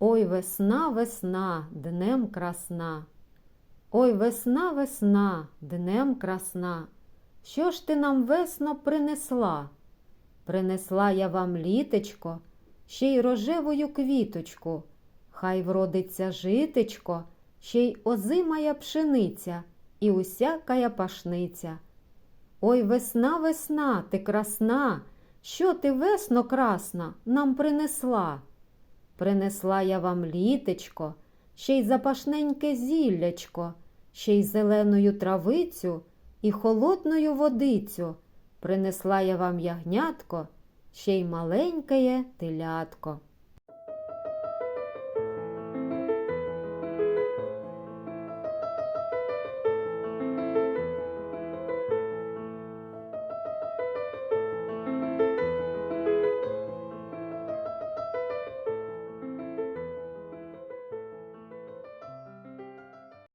Ой, весна, весна, днем красна. Ой, весна, весна, днем красна. Що ж ти нам весно принесла? Принесла я вам літечко, ще й рожевою квіточку. Хай вродиться житечко, ще й озимая пшениця і усякая пашниця. Ой, весна, весна, ти красна, що ти весно красна нам принесла? Принесла я вам літечко, ще й запашненьке зіллячко, ще й зеленою травицю і холодною водицю. Принесла я вам ягнятко, ще й маленьке телятко.